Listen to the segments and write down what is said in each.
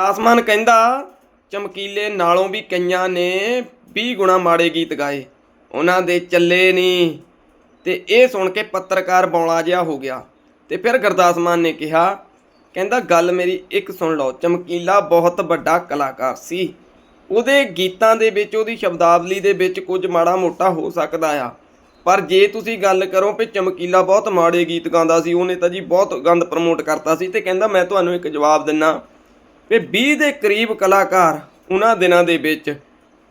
ਆਸਮਾਨ ਕਹਿੰਦਾ, ਚਮਕੀਲੇ ਨਾਲੋਂ ਵੀ ਕਈਆਂ ਨੇ 20 ਗੁਣਾ ਮਾੜੇ ਗੀਤ ਗਾਏ। ਉਹਨਾਂ ਦੇ ਚੱਲੇ ਨਹੀਂ ਤੇ ਇਹ ਸੁਣ ਕੇ ਪੱਤਰਕਾਰ ਬੌਲਾ ਜਿਹਾ ਹੋ ਗਿਆ। ਤੇ ਫਿਰ ਗੁਰਦਾਸ ਮਾਨ ਨੇ ਕਿਹਾ, ਕਹਿੰਦਾ, ਗੱਲ ਮੇਰੀ ਇੱਕ ਸੁਣ ਲਓ। ਚਮਕੀਲਾ ਬਹੁਤ ਵੱਡਾ ਕਲਾਕਾਰ ਸੀ। ਉਹਦੇ ਗੀਤਾਂ ਦੇ ਵਿੱਚ, ਉਹਦੀ ਸ਼ਬਦਾਵਲੀ ਦੇ ਵਿੱਚ ਕੁਝ ਮਾੜਾ ਮੋਟਾ ਹੋ ਸਕਦਾ ਆ। ਪਰ ਜੇ ਤੁਸੀਂ ਗੱਲ ਕਰੋ ਵੀ ਚਮਕੀਲਾ ਬਹੁਤ ਮਾੜੇ ਗੀਤ ਗਾਉਂਦਾ ਸੀ, ਉਹਨੇ ਤਾਂ ਜੀ ਬਹੁਤ ਗੰਦ ਪ੍ਰਮੋਟ ਕਰਤਾ ਸੀ। ਤੇ ਕਹਿੰਦਾ, ਮੈਂ ਤੁਹਾਨੂੰ ਇੱਕ ਜਵਾਬ ਦਿੰਨਾ। ਵੀ 20 ਦੇ ਕਰੀਬ ਕਲਾਕਾਰ ਉਹਨਾਂ ਦਿਨਾਂ ਦੇ ਵਿੱਚ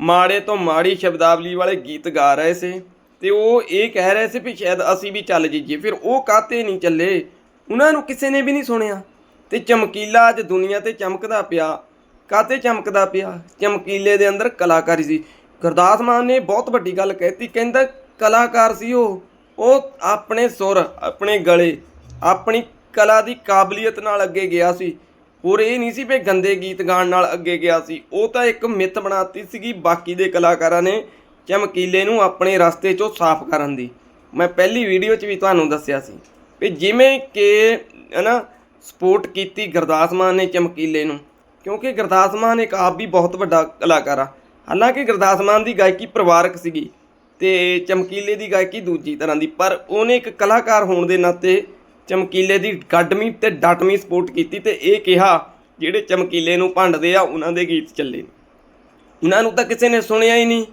ਮਾੜੇ ਤੋਂ ਮਾੜੀ ਸ਼ਬਦਾਵਲੀ ਵਾਲੇ ਗੀਤ ਗਾ ਰਹੇ ਸੀ ਤੇ ਉਹ ਇਹ ਕਹਿ ਰਹੇ ਸੀ ਵੀ ਸ਼ਾਇਦ ਅਸੀਂ ਵੀ ਚੱਲ ਜੀਏ ਫਿਰ ਉਹ ਕਾਤੇ ਨਹੀਂ ਚੱਲੇ? ਉਹਨਾਂ ਨੂੰ ਕਿਸੇ ਨੇ ਵੀ ਨਹੀਂ ਸੁਣਿਆ। ਤੇ ਚਮਕੀਲਾ ਅੱਜ ਦੁਨੀਆ ਤੇ ਚਮਕਦਾ ਪਿਆ। ਕਾਤੇ ਚਮਕਦਾ ਪਿਆ? ਚਮਕੀਲੇ ਦੇ ਅੰਦਰ ਕਲਾਕਾਰੀ ਸੀ। ਗੁਰਦਾਸ ਮਾਨ ਨੇ ਬਹੁਤ ਵੱਡੀ ਗੱਲ ਕਹਿਤੀ। ਕਹਿੰਦਾ, ਕਲਾਕਾਰ ਸੀ ਉਹ। ਉਹ ਆਪਣੇ ਸੁਰ, ਆਪਣੇ ਗਲੇ, ਆਪਣੀ ਕਲਾ ਦੀ ਕਾਬਲੀਅਤ ਨਾਲ ਅੱਗੇ ਗਿਆ ਸੀ। ਹੋਰ ਇਹ ਨਹੀਂ ਸੀ ਵੀ ਗੰਦੇ ਗੀਤ ਗਾਣ ਨਾਲ ਅੱਗੇ ਗਿਆ ਸੀ। ਉਹ ਤਾਂ ਇੱਕ ਮਿੱਥ ਬਣਾਤੀ ਸੀਗੀ, ਬਾਕੀ ਦੇ ਕਲਾਕਾਰਾਂ ਨੇ ਚਮਕੀਲੇ ਨੂੰ ਆਪਣੇ ਰਸਤੇ 'ਚੋਂ ਸਾਫ਼ ਕਰਨ ਦੀ। ਮੈਂ ਪਹਿਲੀ ਵੀਡੀਓ 'ਚ ਵੀ ਤੁਹਾਨੂੰ ਦੱਸਿਆ ਸੀ ਵੀ ਜਿਵੇਂ ਕਿ, ਹਨਾ, ਸਪੋਰਟ ਕੀਤੀ ਗੁਰਦਾਸ ਮਾਨ ਨੇ ਚਮਕੀਲੇ ਨੂੰ, ਕਿਉਂਕਿ ਗੁਰਦਾਸ ਮਾਨ ਇੱਕ ਆਪ ਵੀ ਬਹੁਤ ਵੱਡਾ ਕਲਾਕਾਰ ਆ। ਹਾਲਾਂਕਿ ਗੁਰਦਾਸ ਮਾਨ ਦੀ ਗਾਇਕੀ ਪਰਿਵਾਰਕ ਸੀਗੀ ਤੇ ਚਮਕੀਲੇ ਦੀ ਗਾਇਕੀ ਦੂਜੀ ਤਰ੍ਹਾਂ ਦੀ, ਪਰ ਉਹਨੇ ਇੱਕ ਕਲਾਕਾਰ ਹੋਣ ਦੇ ਨਾਤੇ ਚਮਕੀਲੇ ਦੀ ਗੱਡਮੀ ਤੇ ਡਟਵੀਂ ਸਪੋਰਟ ਕੀਤੀ ਤੇ ਇਹ ਕਿਹਾ, ਜਿਹੜੇ ਚਮਕੀਲੇ ਨੂੰ ਭੰਡਦੇ ਆ, ਉਹਨਾਂ ਦੇ ਗੀਤ ਚੱਲੇ ਨੇ। ਉਹਨਾਂ ਨੂੰ ਤਾਂ ਕਿਸੇ ਨੇ ਸੁਣਿਆ ਹੀ ਨਹੀਂ।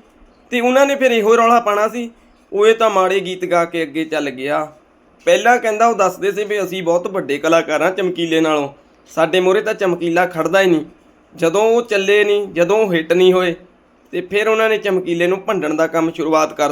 ਤੇ ਉਹਨਾਂ ਨੇ ਫਿਰ ਇਹੋ ਰੌਲਾ ਪਾਣਾ ਸੀ, ਉਹ ਇਹ ਤਾਂ ਮਾੜੇ ਗੀਤ ਗਾ ਕੇ ਅੱਗੇ ਚੱਲ ਗਿਆ। ਪਹਿਲਾਂ ਕਹਿੰਦਾ, ਉਹ ਦੱਸਦੇ ਸੀ ਵੀ ਅਸੀਂ ਬਹੁਤ ਵੱਡੇ ਕਲਾਕਾਰ ਹਾਂ ਚਮਕੀਲੇ ਨਾਲੋਂ। ਸਾਡੇ ਮੂਹਰੇ ਤਾਂ ਚਮਕੀਲਾ ਖੜਦਾ ਹੀ ਨਹੀਂ। ਜਦੋਂ ਉਹ ਚੱਲੇ ਨਹੀਂ, ਜਦੋਂ ਉਹ ਹਿੱਟ ਨਹੀਂ ਹੋਏ, ਤੇ ਫਿਰ ਉਹਨਾਂ ਨੇ ਚਮਕੀਲੇ ਨੂੰ ਭੰਡਣ ਦਾ ਕੰਮ ਸ਼ੁਰੂਆਤ ਕਰ